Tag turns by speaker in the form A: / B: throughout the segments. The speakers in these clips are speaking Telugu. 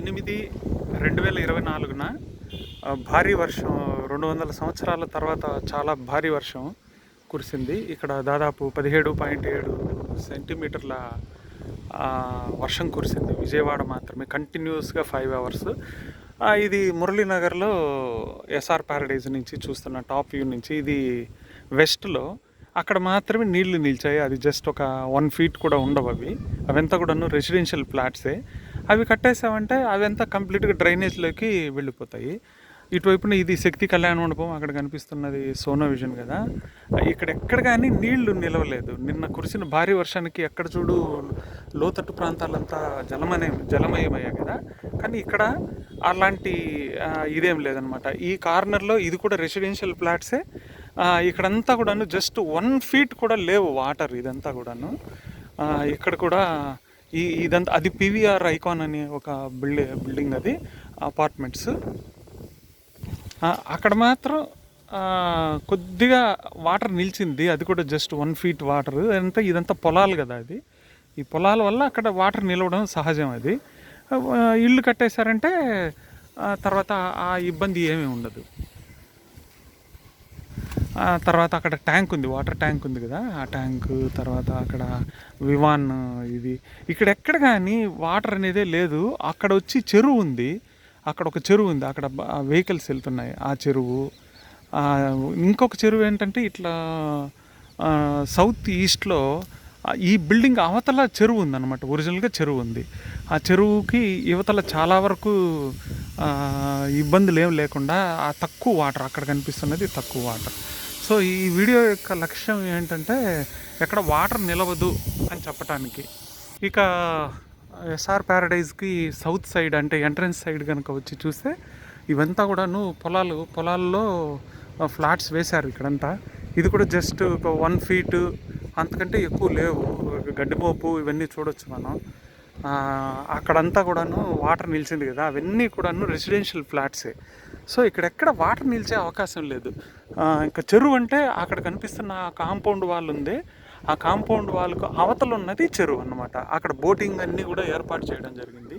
A: ఎనిమిది రెండు వేల ఇరవై నాలుగున భారీ వర్షం రెండు వందల సంవత్సరాల తర్వాత చాలా భారీ వర్షం కురిసింది. ఇక్కడ దాదాపు పదిహేడు పాయింట్ ఏడు సెంటీమీటర్ల వర్షం కురిసింది. విజయవాడ మాత్రమే కంటిన్యూస్గా ఫైవ్ అవర్స్. ఇది మురళీనగర్లో ఎస్ఆర్ ప్యారడైజ్ నుంచి చూస్తున్న టాప్ వ్యూ నుంచి. ఇది వెస్ట్లో అక్కడ మాత్రమే నీళ్ళు నిలిచాయి. అది జస్ట్ ఒక వన్ ఫీట్ కూడా ఉండవు అవి. అవంతా కూడాను రెసిడెన్షియల్ ప్లాట్సే అవి కట్టేసామంటే అవంతా కంప్లీట్గా డ్రైనేజ్లోకి వెళ్ళిపోతాయి. ఇటువైపున ఇది శక్తి కళ్యాణ మండపం అక్కడ కనిపిస్తున్నది సోనా విజన్ కదా. ఇక్కడ ఎక్కడ కానీ నీళ్ళు నిలవలేదు. నిన్న కురిసిన భారీ వర్షానికి ఎక్కడ చూడు లోతట్టు ప్రాంతాలంతా జలమనే జలమయమయ్యాయి కదా. కానీ ఇక్కడ అలాంటి ఇదేం లేదనమాట ఈ కార్నర్లో ఇది కూడా రెసిడెన్షియల్ ఫ్లాట్సే. ఇక్కడంతా కూడాను జస్ట్ వన్ ఫీట్ కూడా లేవు వాటర్ ఇదంతా కూడాను. ఇక్కడ కూడా ఈ ఇదంతా అది పివిఆర్ ఐకాన్ అనే ఒక బిల్డి బిల్డింగ్ అది అపార్ట్మెంట్స్. అక్కడ మాత్రం కొద్దిగా వాటర్ నిలిచింది. అది కూడా జస్ట్ వన్ ఫీట్ వాటర్. అంతా ఇదంతా పొలాలు కదా అది. ఈ పొలాల వల్ల అక్కడ వాటర్ నిలవడం సహజం అది. ఇల్లు కట్టేశారంటే తర్వాత ఆ ఇబ్బంది ఏమీ ఉండదు. తర్వాత అక్కడ ట్యాంక్ ఉంది వాటర్ ట్యాంక్ ఉంది కదా ఆ ట్యాంక్ తర్వాత అక్కడ వివాన్ ఇది. ఇక్కడ ఎక్కడ కానీ వాటర్ అనేదే లేదు. అక్కడ వచ్చి చెరువు ఉంది. అక్కడ ఒక చెరువు ఉంది. అక్కడ వెహికల్స్ వెళ్తున్నాయి. ఆ చెరువు. ఇంకొక చెరువు ఏంటంటే ఇట్లా సౌత్ ఈస్ట్లో ఈ బిల్డింగ్ అవతల చెరువు ఉందన్నమాట. ఒరిజినల్గా చెరువు ఉంది. ఆ చెరువుకి యువతల చాలా వరకు ఇబ్బందులు ఏం లేకుండా ఆ తక్కువ వాటర్ అక్కడ కనిపిస్తున్నది తక్కువ వాటర్. సో ఈ వీడియో యొక్క లక్ష్యం ఏంటంటే ఎక్కడ వాటర్ నిలవదు అని చెప్పటానికి. ఇక ఎస్ఆర్ ప్యారడైజ్కి సౌత్ సైడ్ అంటే ఎంట్రన్స్ సైడ్ కనుక వచ్చి చూస్తే ఇవంతా కూడాను పొలాలు పొలాల్లో ఫ్లాట్స్ వేశారు ఇక్కడంతా. ఇది కూడా జస్ట్ ఒక వన్ ఫీట్ అంతకంటే ఎక్కువ లేవు. గడ్డిమోపు ఇవన్నీ చూడొచ్చు మనం. అక్కడంతా కూడాను వాటర్ నిలిచింది కదా. అవన్నీ కూడాను రెసిడెన్షియల్ ఫ్లాట్సే సో ఇక్కడెక్కడ వాటర్ నిలిచే అవకాశం లేదు. ఇంకా చెరువు అంటే అక్కడ కనిపిస్తున్న కాంపౌండ్ వాల్ ఉంది. ఆ కాంపౌండ్ వాల్కు అవతల ఉన్నది చెరువు అన్నమాట. అక్కడ బోటింగ్ అన్నీ కూడా ఏర్పాటు చేయడం జరిగింది.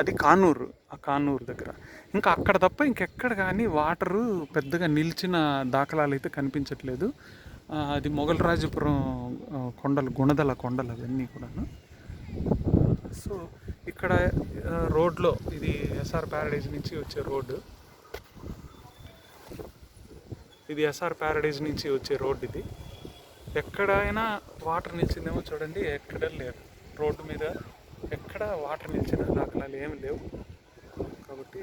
A: అది కానూరు ఆ కానూరు దగ్గర. ఇంకా అక్కడ తప్ప ఇంకెక్కడ కానీ వాటరు పెద్దగా నిలిచిన దాఖలాలు అయితే కనిపించట్లేదు. అది మొగలరాజపురం కొండలు గుణదల కొండలు అవన్నీ కూడాను. సో ఇక్కడ రోడ్లో ఇది ఎస్ఆర్ ప్యారడైజ్ నుంచి వచ్చే రోడ్డు. ఇది ఎస్ఆర్ ప్యారడైజ్ నుంచి వచ్చే రోడ్ ఇది. ఎక్కడైనా వాటర్ నిలిచిందేమో చూడండి ఎక్కడ లేదు. రోడ్డు మీద ఎక్కడ వాటర్ నిలిచిన దాఖలాలు ఏమి లేవు. కాబట్టి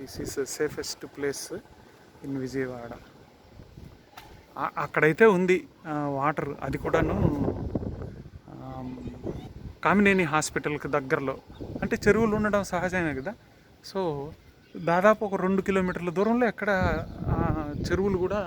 A: this is safest place in Vijayawada. అక్కడైతే ఉంది వాటర్ అది కూడాను కామినేని హాస్పిటల్కి దగ్గరలో. అంటే చెరువులు ఉండడం సహజమే కదా. సో దాదాపు ఒక రెండు కిలోమీటర్ల దూరంలో ఎక్కడ చెరువులు కూడా